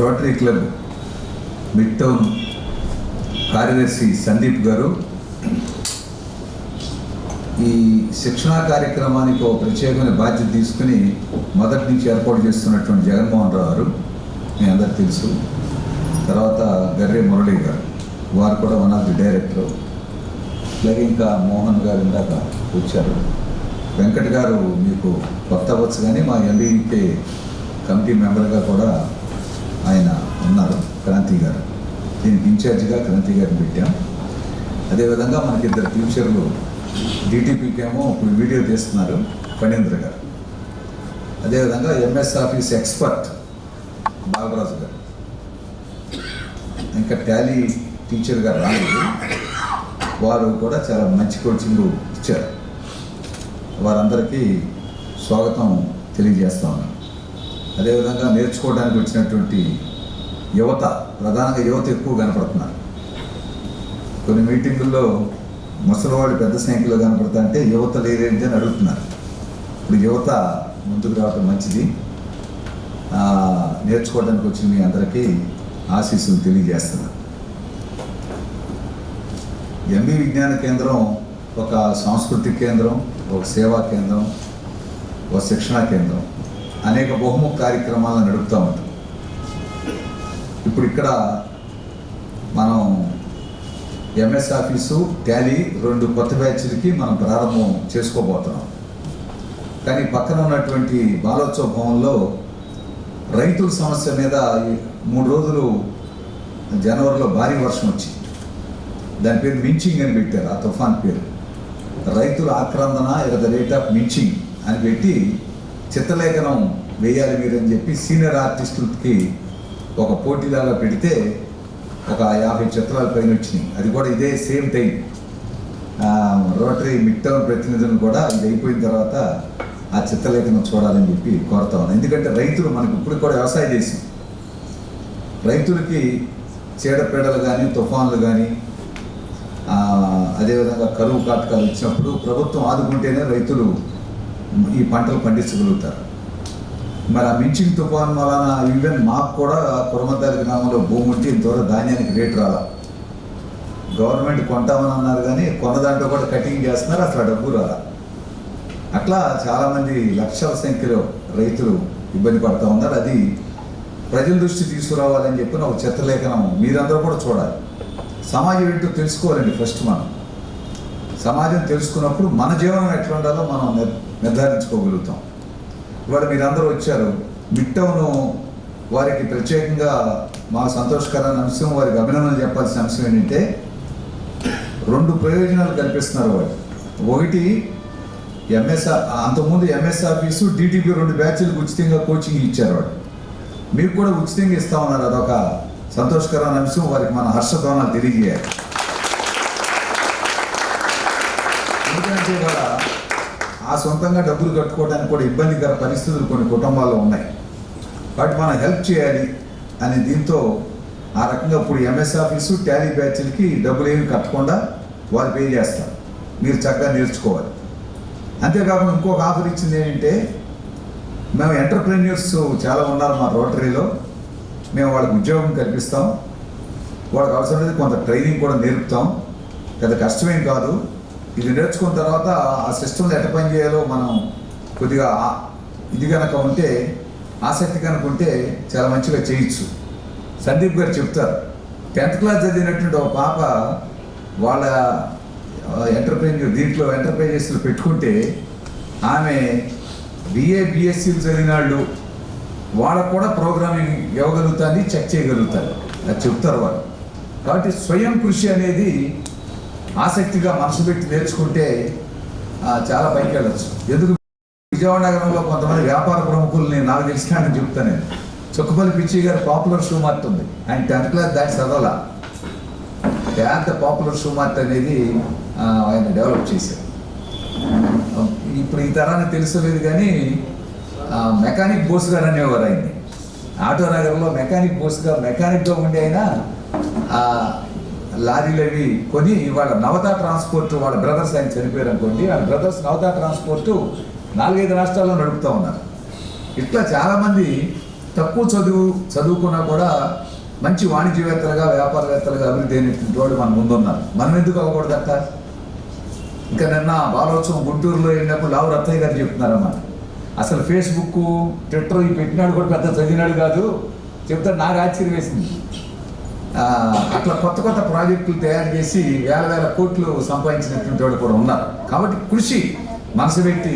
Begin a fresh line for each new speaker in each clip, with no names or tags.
Rotary club mid town కార్యదర్శి సందీప్ గారు. ఈ శిక్షణా కార్యక్రమానికి ఒక ప్రత్యేకమైన బాధ్యత తీసుకుని మొదటి నుంచి ఏర్పాటు చేస్తున్నటువంటి జగన్మోహన్ రావు గారు మీ అందరికి తెలుసు. తర్వాత గర్రే మురళి గారు వారు కూడా వన్ ఆఫ్ ది డైరెక్టర్ అలాగే ఇంకా మోహన్ గారు ఇందాక వచ్చారు. వెంకట్ గారు మీకు కొత్త అవ్వచ్చు కానీ మా ఎంబీకే కమిటీ మెంబర్గా కూడా ఆయన ఉన్నారు క్రాంతి గారు. దీనికి ఇన్ఛార్జిగా క్రాంతి గారిని పెట్టాం. అదేవిధంగా మనకి ఇద్దరు టీచర్లు డీటీపీకేమో ఇప్పుడు వీడియో తీస్తున్నారు ఫణీంద్ర గారు. అదేవిధంగా ఎంఎస్ ఆఫీస్ ఎక్స్పర్ట్ బాలరాజు గారు. ఇంకా టాలీ టీచర్ గారు రాలేదు. వారు కూడా చాలా మంచి కోచింగ్ ఇచ్చారు. వారందరికీ స్వాగతం తెలియజేస్తా ఉన్నాను. అదేవిధంగా నేర్చుకోవడానికి వచ్చినటువంటి యువత ప్రధానంగా యువత ఎక్కువ కనపడుతున్నారు. కొన్ని మీటింగుల్లో ముసలివాళ్ళు పెద్ద సంఖ్యలో కనపడతా అంటే యువత లేదేంటి అని అడుగుతున్నారు. ఇప్పుడు యువత ముందుకు రావటం మంచిది. నేర్చుకోవడానికి వచ్చిన మీ అందరికీ ఆశీస్సులు తెలియజేస్తున్నాను ఎంబీ విజ్ఞాన కేంద్రం ఒక సాంస్కృతిక కేంద్రం ఒక సేవా కేంద్రం ఒక శిక్షణా కేంద్రం. అనేక బహుముఖ కార్యక్రమాలను నడుపుతూ ఉంటాం. ఇప్పుడు ఇక్కడ మనం ఎంఎస్ ఆఫీసు ట్యాలీ రెండు కొత్త బ్యాచ్లకి మనం ప్రారంభం చేసుకోబోతున్నాం. కానీ పక్కన ఉన్నటువంటి బాలోత్సవ భవన్లో రైతుల సమస్య మీద ఈ మూడు రోజులు జనవరిలో భారీ వర్షం వచ్చింది దాని పేరు మించింగ్ అని పెట్టారు ఆ తుఫాన్ పేరు. రైతుల ఆక్రందన ఇక ద రేట్ ఆఫ్ మించింగ్ అని పెట్టి చిత్రలేఖనం వేయాలి మీరు అని చెప్పి సీనియర్ ఆర్టిస్టులకి ఒక పోటీలాగా పెడితే ఒక యాభై చిత్రాల పైన వచ్చినాయి. అది కూడా ఇదే same time. Rotary mid town ప్రతినిధులను కూడా ఇది అయిపోయిన తర్వాత ఆ చిత్రలేఖనం చూడాలని చెప్పి కోరుతా ఉన్నాను ఎందుకంటే రైతులు మనకి ఇప్పుడు కూడా వ్యవసాయం చేసి రైతులకి చీడపీడలు కానీ తుఫాన్లు కానీ అదేవిధంగా కరువు కాటకాలు ఇచ్చినప్పుడు ప్రభుత్వం ఆదుకుంటేనే రైతులు ఈ పంటలు పండించగలుగుతారు మరి ఆ మించింగ్ తుఫాన్ వలన ఈవెన్ మాకు కూడా కురమతారి గ్రామంలో భూమి ఉంటే ఇంతవరకు ధాన్యానికి రేటు రాలా. గవర్నమెంట్ కొంటామని అన్నారు కానీ కొన్న దాంట్లో కూడా కటింగ్ చేస్తున్నారు అసలు డబ్బు రాల. అట్లా చాలామంది లక్షల సంఖ్యలో రైతులు ఇబ్బంది పడుతూ ఉన్నారు. అది ప్రజల దృష్టి తీసుకురావాలని చెప్పిన ఒక చిత్రలేఖనం మీరందరూ కూడా చూడాలి. సమాజం ఏంటో తెలుసుకోవాలండి ఫస్ట్ మనం. సమాజం తెలుసుకున్నప్పుడు మన జీవనం ఎట్లా ఉండాలో మనం నిర్ధారించుకోగలుగుతాం. ఇవాళ మీరందరూ వచ్చారు. మిడ్ టౌన్ వారికి ప్రత్యేకంగా మా సంతోషకరమైన అంశం వారికి అభినందనలు చెప్పాల్సిన అంశం ఏంటంటే రెండు ప్రయోజనాలు కల్పిస్తున్నారు వాళ్ళు. ఒకటి ఎంఎస్ అంతకుముందు ఎంఎస్ ఆఫీసు డిటిపి రెండు బ్యాచ్లకు ఉచితంగా కోచింగ్ ఇచ్చారు వాళ్ళు. మీకు కూడా ఉచితంగా ఇస్తా ఉన్నారు అదొక సంతోషకరమైన అంశం వారికి మన హర్షధ్వానాలు తెలియజేయాలి ఎందుకంటే ఇవాళ ఆ సొంతంగా డబ్బులు కట్టుకోవడానికి కూడా ఇబ్బందికర పరిస్థితులు కొన్ని కుటుంబాల్లో ఉన్నాయి. వాటి మనం హెల్ప్ చేయాలి అనే దీంతో ఆ రకంగా ఇప్పుడు ఎంఎస్ ఆఫీసు టాలీ బ్యాచ్లకి డబ్బులు ఏమి కట్టకుండా వారు పే చేస్తారు. మీరు చక్కగా నేర్చుకోవాలి. అంతేకాకుండా ఇంకొక ఆఫర్ ఇచ్చింది ఏంటంటే మేము ఎంటర్ప్రెన్యూర్స్ చాలా ఉన్నారు మా రోటరీలో. మేము వాళ్ళకి ఉద్యోగం కల్పిస్తాం. వాళ్ళకి అవసరమైతే కొంత ట్రైనింగ్ కూడా నేర్పుతాం. పెద్ద కష్టమేం కాదు. ఇది నేర్చుకున్న తర్వాత ఆ సిస్టమ్లో ఎట్ట పని చేయాలో మనం కొద్దిగా ఇది కనుక ఉంటే ఆసక్తి కనుక ఉంటే చాలా మంచిగా చేయొచ్చు. సందీప్ గారు చెప్తారు టెన్త్ క్లాస్ చదివినటువంటి ఒక పాప వాళ్ళ ఎంటర్ప్రైజ్ దీంట్లో ఎంటర్ప్రైజెస్లో పెట్టుకుంటే ఆమె బిఏ బిఎస్సీలు చదివిన వాళ్ళు వాళ్ళకు కూడా ప్రోగ్రామింగ్ ఇవ్వగలుగుతుంది చెక్ చేయగలుగుతారు. అది చెప్తారు వాళ్ళు. కాబట్టి స్వయం కృషి అనేది ఆసక్తిగా మనసు పెట్టి నేర్చుకుంటే ఆ, చాలా పైకి వెళ్ళచ్చు ఎందుకు? విజయవాడ నగరంలో కొంతమంది వ్యాపార ప్రముఖుల్ని నాకు తెలిసినట్టు చెప్తాను నేను. చుక్కపల్లి పిచ్చి గారు పాపులర్ షూ మార్ట్ ఉంది. ఆయన టెన్త్ క్లాస్ దాటి చదవాల? పెద్ద పాపులర్ షూ మార్ట్ అనేది ఆయన డెవలప్ చేశారు. ఇప్పుడు ఈ తరానికి తెలుసలేదు కానీ ఆ, మెకానిక్ బోస్ గారు అనేవారు ఆయన్ని. ఆటో నగర్లో మెకానిక్ బోస్గా మెకానిక్గా ఉండి ఆయన ఆ, లారీలు అవి కొని వాళ్ళ నవతా ట్రాన్స్పోర్ట్ వాళ్ళ బ్రదర్స్ ఆయన చనిపోయారు అనుకోండి వాళ్ళ బ్రదర్స్ నవతా ట్రాన్స్పోర్ట్ నాలుగైదు రాష్ట్రాల్లో నడుపుతూ ఉన్నారు. ఇట్లా చాలామంది తక్కువ చదువు చదువుకున్నా కూడా మంచి వాణిజ్యవేత్తలుగా వ్యాపారవేత్తలుగా అభివృద్ధి అయినటువంటి వాళ్ళు మన ముందున్నారు. మనం ఎందుకు అవ్వకూడదట ఇంకా నిన్న బాలోత్సవం గుంటూరులో వెళ్ళినప్పుడు లావు రత్తయ్య గారు చెప్తున్నారన్నమాట అసలు ఫేస్బుక్ ట్విట్టర్ ఈ పెట్టినాడు కూడా పెద్ద చదివినాడు కాదు చెప్తే నాకు ఆశ్చర్యం వేసింది. అట్లా కొత్త కొత్త ప్రాజెక్టులు తయారు చేసి వేల వేల కోట్లు సంపాదించినటువంటి వాళ్ళు కూడా ఉన్నారు. కాబట్టి కృషి మనసు పెట్టి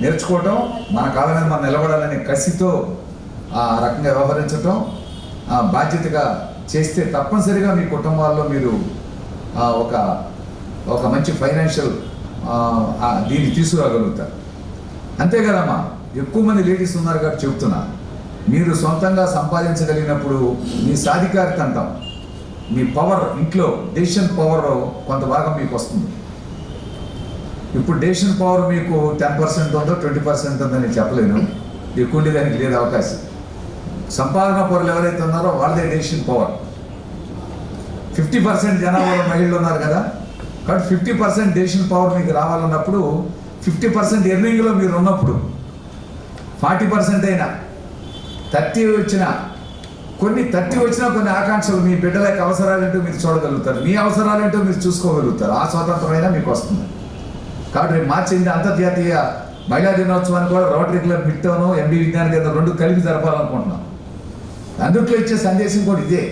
నేర్చుకోవటం మన కాళ్ళ మీద మనం నిలబడాలనే కసితో ఆ రకంగా వ్యవహరించటం బాధ్యతగా చేస్తే తప్పనిసరిగా మీ కుటుంబాల్లో మీరు ఒక ఒక మంచి ఫైనాన్షియల్ దీన్ని తీసుకురాగలుగుతారు. అంతే కదమ్మా ఎక్కువ మంది లేడీస్ ఉన్నారు కాబట్టి చెప్తున్నా. మీరు సొంతంగా సంపాదించగలిగినప్పుడు మీ సాధికారిత అంటాం మీ పవర్ ఇంట్లో డెసిషన్ పవర్ కొంత భాగం మీకు వస్తుంది. ఇప్పుడు డెసిషన్ పవర్ మీకు టెన్ పర్సెంట్ ఉందో ట్వంటీ పర్సెంట్ ఉందో నేను చెప్పలేను. ఎక్కువ ఉండేదానికి లేదు అవకాశం. సంపాదన పౌరులు ఎవరైతే ఉన్నారో వాళ్ళదే డెసిషన్ పవర్ ఫిఫ్టీ పర్సెంట్ జనాభాలో మహిళలు ఉన్నారు కదా. కాబట్టి ఫిఫ్టీ పర్సెంట్ డెసిషన్ పవర్ మీకు రావాలన్నప్పుడు ఫిఫ్టీ పర్సెంట్ ఎర్నింగ్లో మీరు ఉన్నప్పుడు ఫార్టీ పర్సెంట్ అయినా థర్టీ వచ్చిన కొన్ని తట్టి వచ్చినా కొన్ని ఆకాంక్షలు మీ బిడ్డల యొక్క అవసరాలేంటో మీరు చూడగలుగుతారు. మీ అవసరాలేంటో మీరు చూసుకోగలుగుతారు. ఆ స్వాతంత్రమైనా మీకు వస్తుంది కాబట్టి రేపు మార్చి అంతర్జాతీయ మహిళా దినోత్సవాన్ని కూడా రోటరీ క్లబ్ మిట్టోను ఎంబీ విజ్ఞాన కేంద్రం రెండు కలిపి జరపాలనుకుంటున్నాం. అందుట్లో ఇచ్చే సందేశం కూడా ఇదే.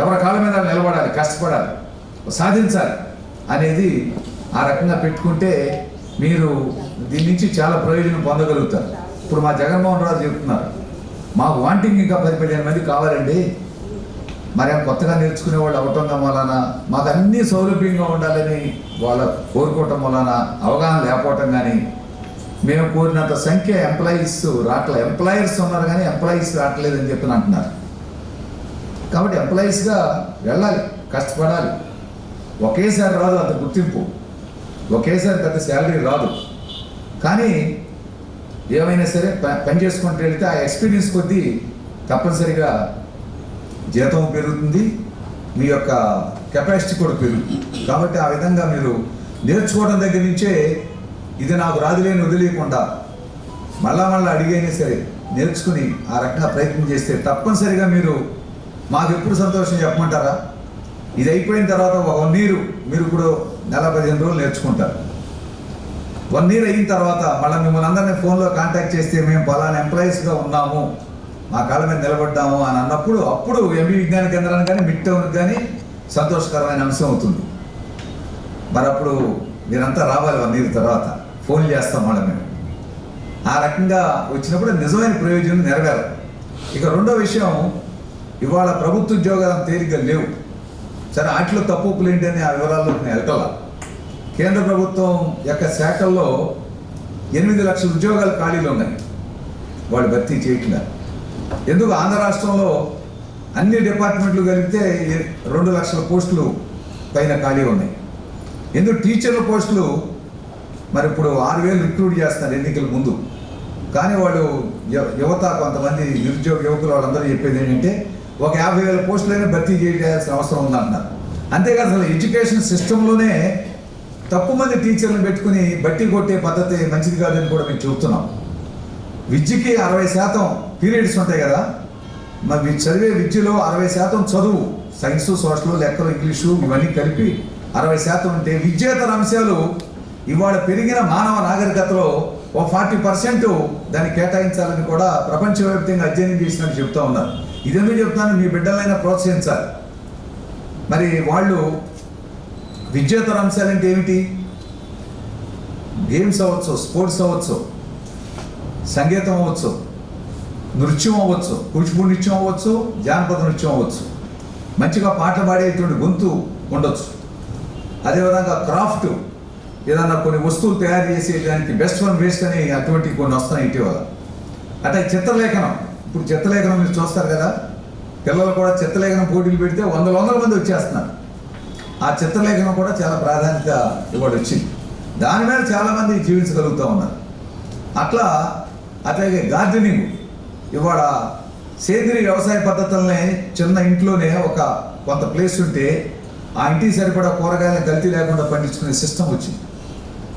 ఎవరి కాళ్ళ మీద నిలబడాలి కష్టపడాలి సాధించాలి అనేది ఆ రకంగా పెట్టుకుంటే మీరు దీని నుంచి చాలా ప్రయోజనం పొందగలుగుతారు. ఇప్పుడు మా జగన్మోహన్ రాజు చెప్తున్నారు. మాకు వాంటింగ్ ఇంకా పది పదిహేను మంది కావాలండి. మరి కొత్తగా నేర్చుకునే వాళ్ళు అవటం వలన మాకు అన్ని సౌలభ్యంగా ఉండాలని వాళ్ళ కోరుకోవటం వలన అవగాహన లేకపోవటం కానీ మేము కోరినంత సంఖ్య ఎంప్లాయీస్ రావట్లే ఎంప్లాయర్స్ ఉన్నారు కానీ ఎంప్లాయీస్ రావట్లేదని చెప్పి అంటున్నారు. కాబట్టి ఎంప్లాయీస్గా వెళ్ళాలి కష్టపడాలి. ఒకేసారి రాదు అంత గుర్తింపు. ఒకేసారి పెద్ద శాలరీ రాదు. కానీ ఏమైనా సరే పని చేసుకుంటూ వెళితే ఆ ఎక్స్పీరియన్స్ కొద్దీ తప్పనిసరిగా జీతం పెరుగుతుంది మీ యొక్క కెపాసిటీ కూడా పెరుగుతుంది. కాబట్టి ఆ విధంగా మీరు నేర్చుకోవడం దగ్గర నుంచే ఇది నాకు రాదులేని వదిలేయకుండా మళ్ళా మళ్ళీ అడిగైనా సరే నేర్చుకుని ఆ రకంగా ప్రయత్నం చేస్తే తప్పనిసరిగా మీరు మాకు ఎప్పుడు సంతోషం చెప్పమంటారా? ఇది అయిపోయిన తర్వాత ఒక నీరు మీరు ఇప్పుడు నెల పదిహేను రోజులు నేర్చుకుంటారు. వన్ ఇయర్ అయిన తర్వాత మళ్ళీ మిమ్మల్ని అందరినీ ఫోన్లో కాంటాక్ట్ చేస్తే మేము పలానా ఎంప్లాయీస్గా ఉన్నాము. మా కాళ్ళ మీద నిలబడ్డాము అని అన్నప్పుడు అప్పుడు ఎంబీ విజ్ఞాన కేంద్రానికి కానీ మిడ్ టౌన్కి కానీ సంతోషకరమైన అంశం అవుతుంది. మరి అప్పుడు మీరంతా రావాలి వన్ ఇయర్ తర్వాత. ఫోన్ చేస్తాం మళ్ళీ మేము. ఆ రకంగా వచ్చినప్పుడు నిజమైన ప్రయోజనం నెరవేరదు. ఇక రెండో విషయం ఇవాళ ప్రభుత్వ ఉద్యోగాలు తేలిగ్గా లేవు. సరే వాటిలో తప్పులు ఏంటి ఏంటని ఆ వివరాల్లో నేను వెళ్ళాల కేంద్ర ప్రభుత్వం యొక్క శాఖల్లో ఎనిమిది లక్షల ఉద్యోగాలు ఖాళీలు ఉన్నాయి. వాళ్ళు భర్తీ చేయట్లేదు. ఎందుకు ఆంధ్ర రాష్ట్రంలో అన్ని డిపార్ట్మెంట్లు కలిపితే రెండు లక్షల పోస్టులు పైన ఖాళీ ఉన్నాయి. ఎందుకు టీచర్ల పోస్టులు మరి ఇప్పుడు ఆరు వేలు రిక్రూట్ చేస్తున్నారు ఎన్నికల ముందు. కానీ వాళ్ళు యువత కొంతమంది నిరుద్యోగ యువకులు వాళ్ళందరూ చెప్పేది ఏంటంటే ఒక యాభై వేల పోస్టులైనా భర్తీ చేయాల్సిన అవసరం ఉందంటున్నారు. అంతేకాదు అసలు ఎడ్యుకేషన్ సిస్టంలోనే తక్కువ మంది టీచర్లను పెట్టుకుని బట్టి కొట్టే పద్ధతి మంచిది కాదని కూడా మేము చెబుతున్నాం. విద్యకి అరవై శాతం పీరియడ్స్ ఉంటాయి కదా మరి మీరు చదివే విద్యలో అరవై శాతం చదువు సైన్స్ సోషల్ లెక్కలు ఇంగ్లీషు ఇవన్నీ కలిపి అరవై శాతం ఉంటే విద్యేతర అంశాలు ఇవాళ పెరిగిన మానవ నాగరికతలో ఓ ఫార్టీ పర్సెంట్ దాన్ని కేటాయించాలని కూడా ప్రపంచవ్యాప్తంగా అధ్యయనం చేసినట్టు చెప్తా ఉన్నారు. ఇదేమీ చెప్తాను మీ బిడ్డలైనా ప్రోత్సహించాలి. మరి వాళ్ళు విద్యేతర అంశాలంటే ఏమిటి? గేమ్స్ అవ్వచ్చు స్పోర్ట్స్ అవ్వచ్చు సంగీతం అవ్వచ్చు నృత్యం అవ్వచ్చు కూచిపూడి నృత్యం అవ్వచ్చు జానపద నృత్యం అవ్వచ్చు. మంచిగా పాటలు పాడేటువంటి గొంతు ఉండొచ్చు. అదేవిధంగా క్రాఫ్ట్ ఏదన్నా కొన్ని వస్తువులు తయారు చేసేదానికి బెస్ట్ వన్ వేస్ట్ అని అటువంటి కొన్ని వస్తున్నాయి ఇటీవల. అంటే చిత్రలేఖనం ఇప్పుడు చిత్రలేఖనం మీరు చూస్తారు కదా పిల్లలు కూడా చిత్రలేఖనం పోటీలు పెడితే వందల వందల మంది వచ్చేస్తున్నారు. ఆ చిత్రలేఖనం కూడా చాలా ప్రాధాన్యత ఇవ్వడం వచ్చింది దాని మీద చాలామంది జీవించగలుగుతూ ఉన్నారు. అట్లా అట్లాగే గార్డెనింగ్. ఇవాళ సేంద్రీయ వ్యవసాయ పద్ధతులనే చిన్న ఇంట్లోనే ఒక కొంత ప్లేస్ ఉంటే ఆ ఇంటికి సరిపడా కూరగాయలను కల్తీ లేకుండా పండించుకునే సిస్టమ్ వచ్చింది.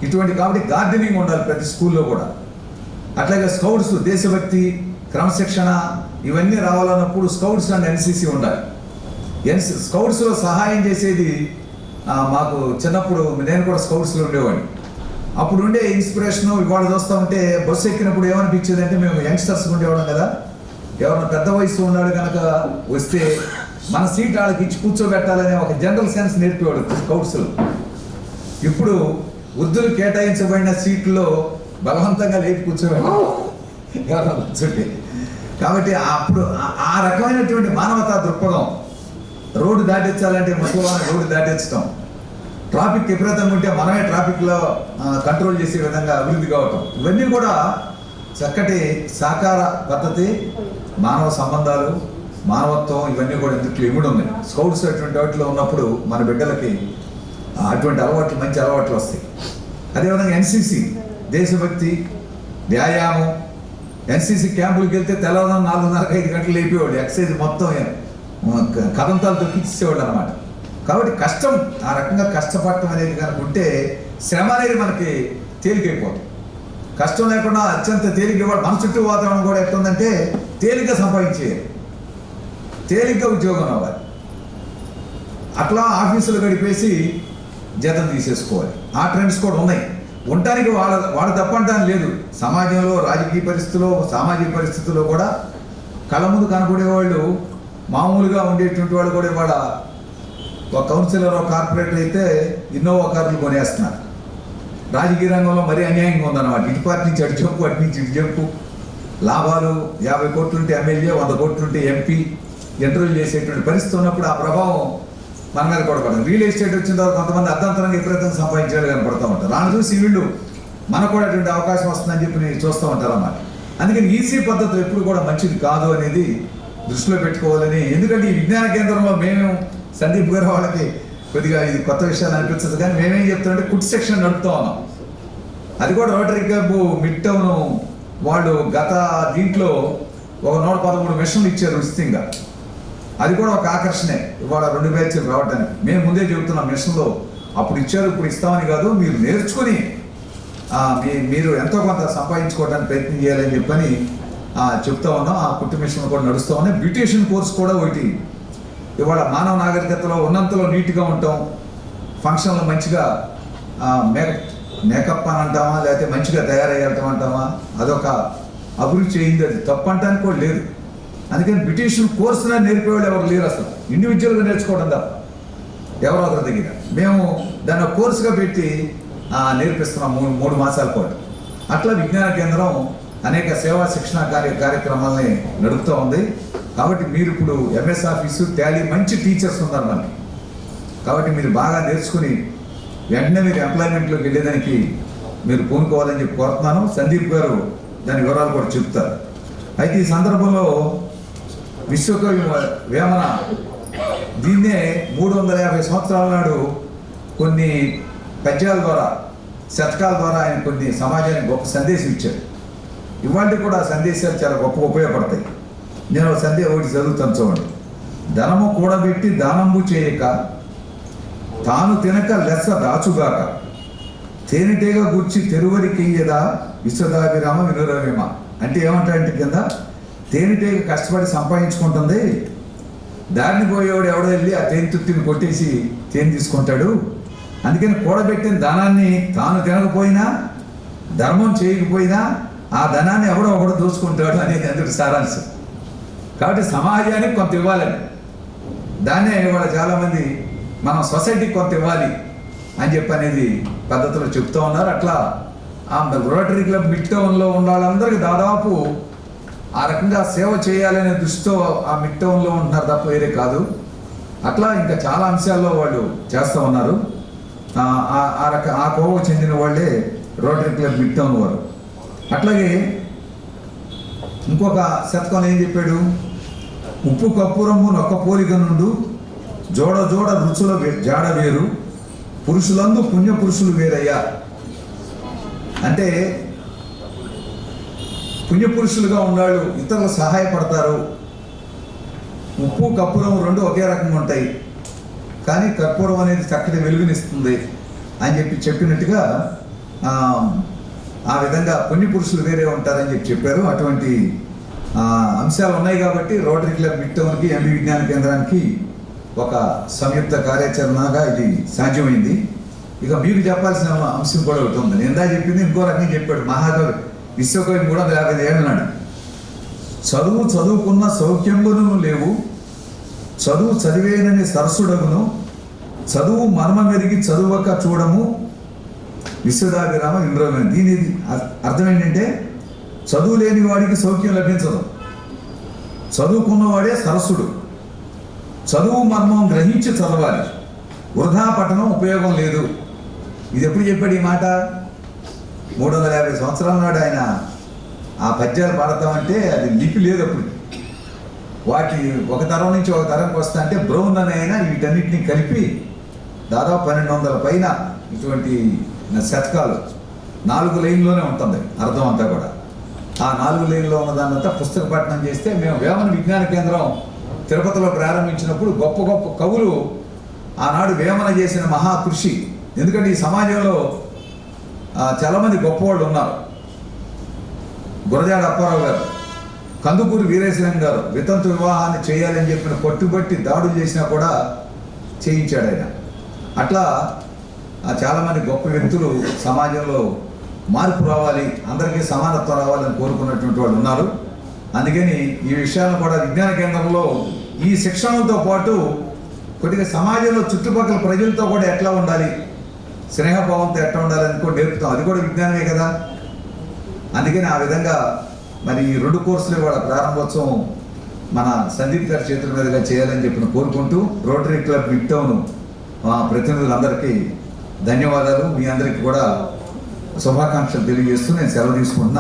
ఇటువంటి కాబట్టి గార్డెనింగ్ ఉండాలి ప్రతి స్కూల్లో కూడా. అట్లాగే స్కౌట్స్ దేశభక్తి క్రమశిక్షణ ఇవన్నీ రావాలన్నప్పుడు స్కౌట్స్ అండ్ ఎన్సీసీ ఉండాలి. ఎన్సీ స్కౌట్స్లో సహాయం చేసేది మాకు చిన్నప్పుడు నేను కూడా స్కౌట్స్లో ఉండేవాడిని. అప్పుడు ఉండే ఇన్స్పిరేషన్ ఇవాళ చూస్తూ ఉంటే బస్సు ఎక్కినప్పుడు ఏమనిపించేది అంటే మేము యంగ్స్టర్స్ ఉండేవాళ్ళం కదా. ఎవరైనా పెద్ద వయసు ఉన్నాడు కనుక వస్తే మన సీట్ వాళ్ళకి ఇచ్చి కూర్చోబెట్టాలనే ఒక జనరల్ సెన్స్ నేర్పేవాడు స్కౌట్స్లో ఇప్పుడు వృద్ధులు కేటాయించబడిన సీట్లో బలవంతంగా లేపి కూర్చోబెట్టాలి. ఎవరైనా కూర్చుంటే. కాబట్టి అప్పుడు ఆ- ఆ రకమైనటువంటి మానవతా దృక్పథం రోడ్డు దాటించాలంటే ముసలివాళ్ళని రోడ్డు దాటించడం ట్రాఫిక్ విపరీతంగా ఉంటే మనమే ట్రాఫిక్లో కంట్రోల్ చేసే విధంగా అభివృద్ధి కావటం. ఇవన్నీ కూడా చక్కటి సాకార పద్ధతి మానవ సంబంధాలు మానవత్వం ఇవన్నీ కూడా ఇందులో ఇమిడి ఉన్నాయి. స్కౌట్స్ అటువంటి వాటిలో ఉన్నప్పుడు మన బిడ్డలకి అటువంటి అలవాట్లు మంచి అలవాట్లు వస్తాయి. అదేవిధంగా ఎన్సీసీ దేశభక్తి వ్యాయామం. ఎన్సీసీ క్యాంపులకు వెళ్తే తెల్లవారు నాలుగున్నరకు ఐదు గంటలు లేపేవాడు ఎక్సైజ్ మొత్తం కదంతాలు తొక్కిచ్చేవాడు అనమాట కాబట్టి కష్టం ఆ రకంగా కష్టపడటం అనేది కనుక ఉంటే శ్రమ అనేది మనకి తేలికైపోతుంది. కష్టం లేకుండా అత్యంత తేలిక మన చుట్టూ వాతావరణం కూడా ఎట్లుందంటే తేలిక సంపాదించేయాలి. తేలిక ఉద్యోగం అవ్వాలి. అట్లా ఆఫీసులు గడిపేసి జీతం తీసేసుకోవాలి. ఆ ట్రెండ్స్ కూడా ఉన్నాయి. ఉండటానికి వాళ్ళ వాళ్ళ తప్పంటాను లేదు. సమాజంలో రాజకీయ పరిస్థితుల్లో సామాజిక పరిస్థితుల్లో కూడా కళ్ళ ముందు కనపడే వాళ్ళు మామూలుగా ఉండేటువంటి వాళ్ళు కూడా ఇవాళ ఒక కౌన్సిలర్ ఒక కార్పొరేటర్ అయితే ఇన్నోవా కార్లు కొనేస్తున్నారు. రాజకీయ రంగంలో మరీ అన్యాయంగా ఉందన్నమాట. ఇటు పార్టీ నుంచి అటు చెప్పు అటు నుంచి ఇటు చెప్పు లాభాలు యాభై కోట్లుంటే ఎమ్మెల్యే వంద కోట్లుంటే ఎంపీ ఇంటర్వ్యూ చేసేటువంటి పరిస్థితి ఉన్నప్పుడు ఆ ప్రభావం మన మీద రియల్ ఎస్టేట్ వచ్చిన తర్వాత కొంతమంది అర్థంతరంగా విపరీతంగా సంపాదించాలి కనపడుతూ ఉంటారు. రాను చూసి వీళ్ళు మనకు కూడా అటువంటి అవకాశం వస్తుందని చెప్పి నేను చూస్తూ ఉంటారు అన్నమాట అందుకని ఈసీ పద్ధతులు ఎప్పుడు కూడా మంచిది కాదు అనేది దృష్టిలో పెట్టుకోవాలని. ఎందుకంటే ఈ విజ్ఞాన కేంద్రంలో మేము సందీప్ గారు వాళ్ళకి కొద్దిగా ఇది కొత్త విషయాలు అనిపించదు. కానీ మేమేం చెప్తామంటే కుట్ సెక్షన్ నడుపుతా ఉన్నాం. అది కూడా రోటరీ క్లబ్ మిడ్ టౌన్ వాళ్ళు గత దీంట్లో ఒక నూట పదమూడు మిషన్లు ఇచ్చారు ఉచితంగా అది కూడా ఒక ఆకర్షణే. ఇవాళ రెండు బ్యాచ్లు రావడానికి మేము ముందే చెబుతున్నాం మిషన్లో అప్పుడు ఇచ్చారు ఇప్పుడు ఇస్తామని కాదు మీరు నేర్చుకుని మీ మీరు ఎంతో కొంత సంపాదించుకోవడానికి ప్రయత్నం చేయాలని చెప్పని చెప్తా ఉన్నాం ఆ కుట్టు మిషన్ కూడా నడుస్తూ ఉన్నాయి బ్యూటిషియన్ కోర్స్ కూడా ఒకటి. ఇవాళ మానవ నాగరికతలో ఉన్నంతలో నీట్గా ఉంటాం. ఫంక్షన్లు మంచిగా ఆ, మేకప్ అని అంటామా లేకపోతే మంచిగా తయారయ్యటం అంటామా? అదొక అభివృద్ధి చేయింది అది. తప్పు అంటానికి కూడా లేదు. అందుకని బ్రిటిషన్ కోర్సులో నేర్పేవాళ్ళు ఎవరు లేరు అసలు. ఇండివిజువల్గా నేర్చుకోవడం తప్ప. ఎవరో ఒకరి దగ్గర. మేము దాన్ని కోర్సుగా పెట్టి నేర్పిస్తున్నాం. మూడు మూడు మాసాల పాటు. అట్లా విజ్ఞాన కేంద్రం అనేక సేవా శిక్షణ కార్య కార్యక్రమాలని నడుపుతూ ఉంది. కాబట్టి మీరు ఇప్పుడు ఎంఎస్ ఆఫీసు టాలీ మంచి టీచర్స్ ఉన్నారు మనకి కాబట్టి మీరు బాగా నేర్చుకుని వెంటనే మీరు ఎంప్లాయ్మెంట్లోకి వెళ్ళేదానికి మీరు పూనుకోవాలని చెప్పి కోరుతున్నాను. సందీప్ గారు దాని వివరాలు కూడా చెప్తారు. అయితే ఈ సందర్భంలో విశ్వకవి వేమన దీన్నే మూడు వందల యాభై సంవత్సరాల నాడు కొన్ని పద్యాల ద్వారా శతకాల ద్వారా ఆయన కొన్ని సమాజానికి గొప్ప సందేశం ఇచ్చారు ఇవాళ కూడా సందేశాలు చాలా గొప్ప ఉపయోగపడతాయి. నేను ఒక సందేహం ఒకటి చదువుతాను చూడండి. ధనము కూడబెట్టి దానంబు చేయక తాను తినక లెస్స దాచుగాక తేనెటీగ గుర్చి తెరువరికియ్యదా విశ్వదాభిరామ వినురవేమ అంటే ఏమంటారంటే కింద? తేనెటీగ కష్టపడి సంపాదించుకుంటుంది. దారిని పోయేవాడు ఎవడో వెళ్ళి ఆ తేనె తుట్టిని కొట్టేసి తేనె తీసుకుంటాడు. అందుకని కూడబెట్టిన దానాన్ని తాను తినకపోయినా ధర్మం చేయకపోయినా ఆ ధనాన్ని ఎవడో ఒకడు దూసుకుంటాడు అనేది అందుకు సారాంశం. కాబట్టి సమాజానికి కొంత ఇవ్వాలని. దాన్నే ఇవాళ చాలామంది మనం సొసైటీకి కొంత ఇవ్వాలి అని చెప్పి అనేది పద్ధతిలో చెప్తూ ఉన్నారు. అట్లా ఆ రోటరీ క్లబ్ మిడ్ టౌన్లో ఉన్న వాళ్ళందరికీ దాదాపు ఆ రకంగా సేవ చేయాలనే దృష్టితో ఆ మిడ్ టౌన్లో ఉంటున్నారు తప్ప వేరే కాదు. అట్లా ఇంకా చాలా అంశాల్లో వాళ్ళు చేస్తూ ఉన్నారు. ఆ- ఆ రక ఆ కోవకు చెందిన వాళ్ళే రోటరీ క్లబ్ మిడ్ టౌన్ వారు. అట్లాగే ఇంకొక శతకం ఏం చెప్పాడు? ఉప్పు కప్పురమ్ము నొక్క పోలిక నుండు జోడ జోడ రుచుల జాడ వేరు. పురుషులందు పుణ్య పురుషులు వేరయ్యా. అంటే పుణ్యపురుషులుగా ఉన్నాళ్ళు ఇతరులు సహాయపడతారు. ఉప్పు కర్పూరం రెండు ఒకే రకంగా ఉంటాయి. కానీ కర్పూరం అనేది చక్కటి వెలుగునిస్తుంది అని చెప్పి చెప్పినట్టుగా ఆ, విధంగా పుణ్య పురుషులు వేరే ఉంటారని చెప్పి చెప్పారు. అటువంటి అంశాలు ఉన్నాయి కాబట్టి రోటరీ క్లబ్ మిడ్ టౌన్కి ఎంబీ విజ్ఞాన కేంద్రానికి ఒక సంయుక్త కార్యాచరణగా ఇది సాధ్యమైంది. ఇక మీకు చెప్పాల్సిన అంశం కూడా ఒకటి ఉంది. నేను చెప్పింది ఇంకో రకంగా చెప్పాడు. మహాకవి విశ్వకవి మూడు వందల యాభై ఏళ్ళు నాడు చదువు చదువుకున్న సౌఖ్యములను లేవు. చదువు చదివేనని సరసుడగును చదువు మర్మ మెరిగి చదువక చూడము. విశ్వదాభిరామ ఇంద్రమైన దీని అర్థం ఏంటంటే చదువు లేని వాడికి సౌఖ్యం లభించదు. చదువుకున్నవాడే సరస్సుడు. చదువు మర్మం గ్రహించి చదవాలి. వృధా పఠనం ఉపయోగం లేదు. ఇది ఎప్పుడు చెప్పాడు ఈ మాట? మూడు వందల యాభై సంవత్సరాల నాడు ఆయన ఆ పద్యాలు పాడతామంటే అది లిపి లేదు అప్పుడు. వాటి ఒక తరం నుంచి ఒక తరంకి వస్తా అంటే బ్రౌన్ అని అయినా వీటన్నిటిని కలిపి దాదాపు పన్నెండు వందల పైన ఇటువంటి శతకాలు. నాలుగు లైన్లోనే ఉంటుంది అర్థం అంతా కూడా. ఆ నాలుగు లైన్లో ఉన్నదాన్నంతా పుస్తక పఠనం చేస్తే మేము వేమన విజ్ఞాన కేంద్రం తిరుపతిలో ప్రారంభించినప్పుడు గొప్ప గొప్ప కవులు ఆనాడు వేమన చేసిన మహాకృషి ఎందుకంటే ఈ సమాజంలో చాలామంది గొప్పవాళ్ళు ఉన్నారు. గురజాడ అప్పారావు గారు కందుకూరి వీరేశ్వరం గారు వితంతు వివాహాన్ని చేయాలని చెప్పిన పట్టుబట్టి దాడులు చేసినా కూడా చేయించాడు ఆయన. అట్లా చాలామంది గొప్ప వ్యక్తులు సమాజంలో మార్పు రావాలి అందరికీ సమానత్వం రావాలని కోరుకున్నటువంటి వాళ్ళు ఉన్నారు. అందుకని ఈ విషయాలను కూడా విజ్ఞాన కేంద్రంలో ఈ శిక్షణతో పాటు కొద్దిగా సమాజంలో చుట్టుపక్కల ప్రజలతో కూడా ఎట్లా ఉండాలి స్నేహభావంతో ఎట్లా ఉండాలని కూడా నేర్పుతాం. అది కూడా విజ్ఞానమే కదా. అందుకని ఆ విధంగా మరి ఈ రెండు కోర్సులు కూడా ప్రారంభోత్సవం మన సందీప్ గారి చేతుల మీదుగా చేయాలని చెప్పిన కోరుకుంటూ రోటరీ క్లబ్ విక్టౌన్ మా ప్రతినిధులందరికీ ధన్యవాదాలు. మీ అందరికీ కూడా శుభాకాంక్షలు తెలియజేస్తూ నేను సెలవు తీసుకుంటున్నాను